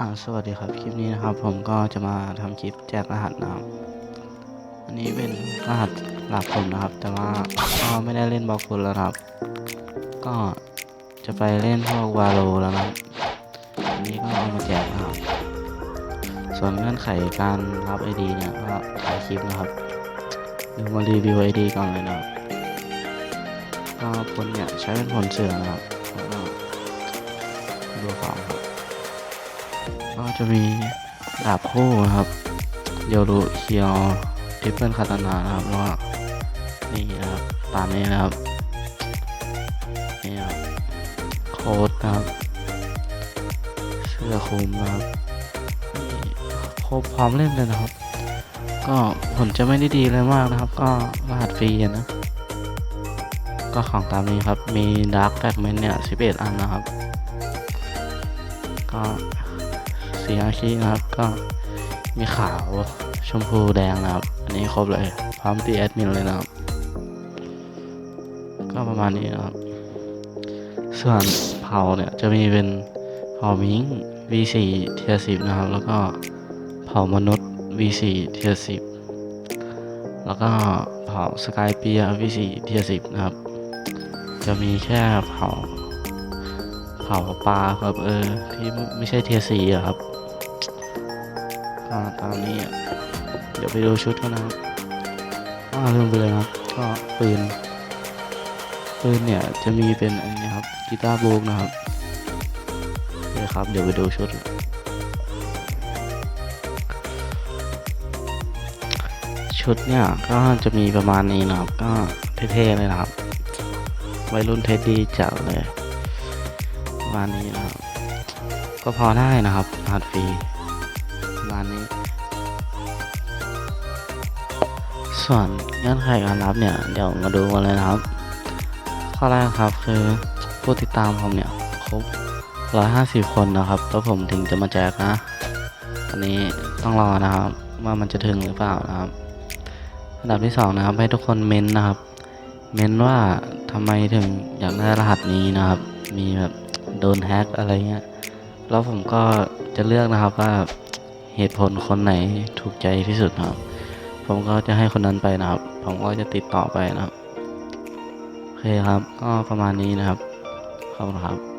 อ่าสวัสดีครับคลิปนี้นะครับ ผมก็จะมาทำคลิปแจกรหัสนะครับอันนี้เป็นรหัสหลักผมนะครับ แต่ว่าก็ไม่ได้เล่นบล็อกฟุตแล้วครับ ก็จะไปเล่นพวกวาโลแล้วนะอันนี้ก็เอามาแจกนะครับ ส่วนเงื่อนไขการรับ ID เนี่ยก็ถ่ายคลิปนะครับดูมารีวิว ID ก่อนเลยนะครับก็ผลเนี่ยใช้เป็นผลเสือนะครับแล้วก็ดูของครับ ก็จะมีดาบคู่นะครับโยรุเคียวทริปเปิลคาตานานะครับแล้วก็นี่นะครับตามนี้นะครับนี่ครับโค้ดนะครับเสื้อคลุมนะครับนี่ครบพร้อมเล่นเลยนะครับ ก็ผลจะไม่ได้ดีเลยมากนะครับ ก็รหัสฟรีนะก็ของตามนี้ครับมีดาร์ f แฟกเมนเนี่ย11 อันนะครับ ก็สีอาชีนะครับก็มีขาวชมพูแดงนะครับ อันนี้ครบเลย พร้อมตีแอดมินเลยนะครับ ก็ประมาณนี้นะครับ ส่วนเผาเนี่ยจะมีเป็นเผามิง V4 เทียสิบนะครับ แล้วก็เผามนุษย์ V4 เทียสิบแล้วก็เผาสกายเปีย V4 เทียสิบนะครับ จะมีแค่เผา เผาปลาครับ เออ ที่ไม่ไม่ใช่เทียสีอะครับก็ตามนี้อะเดี๋ยวไปดูชุดกันนะครับอ่าลืมไปเลยนะครับ ก็ปืนปืนเนี่ยจะมีเป็นอันนี้ครับกีตาร์โบกนะครับโอเคครับ เดี๋ยวไปดูชุด ชุดเนี่ยก็จะมีประมาณนี้นะครับ ก็เท่ๆเลยนะครับ วัยรุ่นเทดดี้จัดเลยป ระมาณนี้นะครับ ก็พอได้นะครับรหัสฟรีประมาณนี้ ส่วนเงื่อนไขการรับเนี่ย เดี๋ยวมาดูกันเลยนะครับ ข้อแรกครับคือผู้ติดตามผมเนี่ยครบ150 คนนะครับแล้วผมถึงจะมาแจกนะอันนี้ต้องรอนะครับ ว่ามันจะถึงหรือเปล่านะครับอันดับที่สองนะครับ ให้ทุกคนเม้นนะครับ เม้นว่าทำไมถึงอยากได้รหัสนี้นะครับ มีแบบ โดนแฮกอะไรเงี้ย แล้วผมก็จะเลือกนะครับว่าเหตุผลคนไหนถูกใจที่สุดครับ ผมก็จะให้คนนั้นไปนะครับ ผมก็จะติดต่อไปนะครับ โอเคครับ ก็ประมาณนี้นะครับ ขอบคุณครับ